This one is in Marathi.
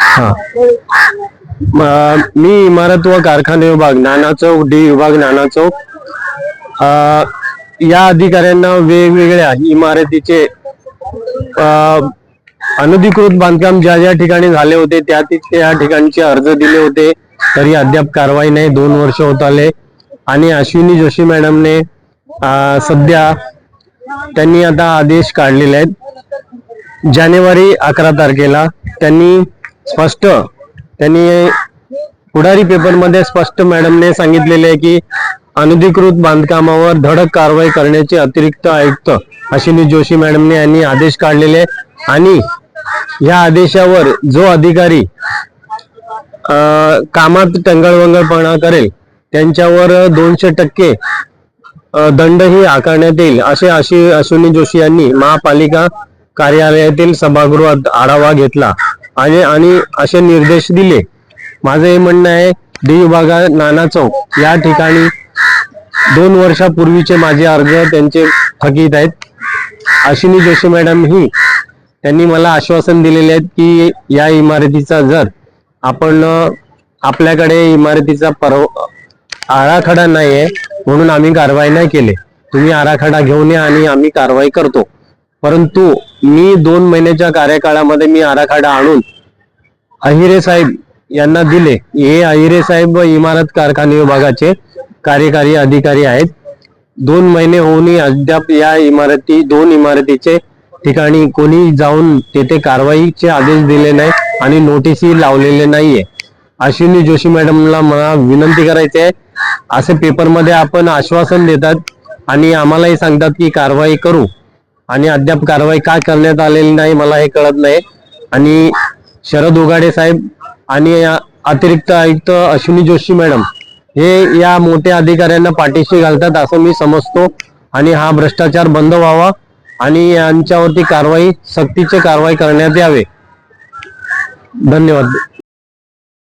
हा. मी इमारत व कारखाने विभाग नाना चौक डी विभाग नाना चौक. या अधिकाऱ्यांना वेगवेगळ्या इमारतीचे अनधिकृत बांधकाम ज्या ज्या ठिकाणी झाले होते त्या त्या ठिकाणचे अर्ज दिले होते. तरी अद्याप कारवाई नाही दोन वर्ष होत आले. आणि अश्विनी जोशी मॅडमने सध्या त्यांनी आता आदेश काढलेले आहेत. जानेवारी अकरा तारखेला त्यांनी स्पष्ट त्यांनी पुढारी पेपरमध्ये स्पष्ट मॅडमने सांगितलेले आहे की अनधिकृत बांधकामावर धडक कारवाई करण्याचे अतिरिक्त आयुक्त अश्विनी जोशी मॅडमने यांनी आदेश काढलेले आणि या आदेशावर जो अधिकारी अं, कामात टंगळवंगळपणा करेल त्यांच्यावर दोनशे टक्के दंडही आकारण्यात येईल असे अशी अश्विनी जोशी यांनी महापालिका कार्यालयातील सभागृहात आढावा घेतला आणि आणि असे निर्देश दिले. माझं हे म्हणणं आहे डी विभागा नाना चौक या ठिकाणी दोन वर्षापूर्वीचे माझे अर्ज त्यांचे थकीत आहेत. अश्विनी जोशी मॅडम ही त्यांनी मला आश्वासन दिलेले आहेत की या इमारतीचा जर आपण आपल्याकडे इमारतीचा परव आराखडा आहे म्हणून आम्ही कारवाई नाही केली. तुम्ही आराखडा घेऊन या आणि आम्ही कारवाई करतो. परंतु मी दोन महिन्याच्या कार्यकाळामध्ये मी आराखडा आणून अहिरे साहेब यांना दिले. हे अहिरे साहेब इमारत कारखाने विभागाचे कार्यकारी अधिकारी आहेत. दोन महिने होऊनही अद्याप या इमारती दोन इमारतीचे ठिकाणी कोणी जाऊन तेथे कारवाईचे आदेश दिले नाही आणि नोटीसही लावलेले नाहीये. अश्विनी जोशी मॅडमला मला विनंती करायची आहे. असे पेपरमध्ये आपण आश्वासन देतात आणि आम्हालाही सांगतात की कारवाई करू. आणि अद्याप कारवाई का करण्यात आलेली नाही मला हे कळत नाही. आणि शरद उगाडे साहेब आणि अतिरिक्त आयुक्त अश्विनी जोशी मॅडम हे या मोठ्या अधिकाऱ्यांना पाठीशी घालतात असं मी समजतो. आणि हा भ्रष्टाचार बंद व्हावा आणि यांच्यावरती कारवाई सक्तीची कारवाई करण्यात यावे. धन्यवाद.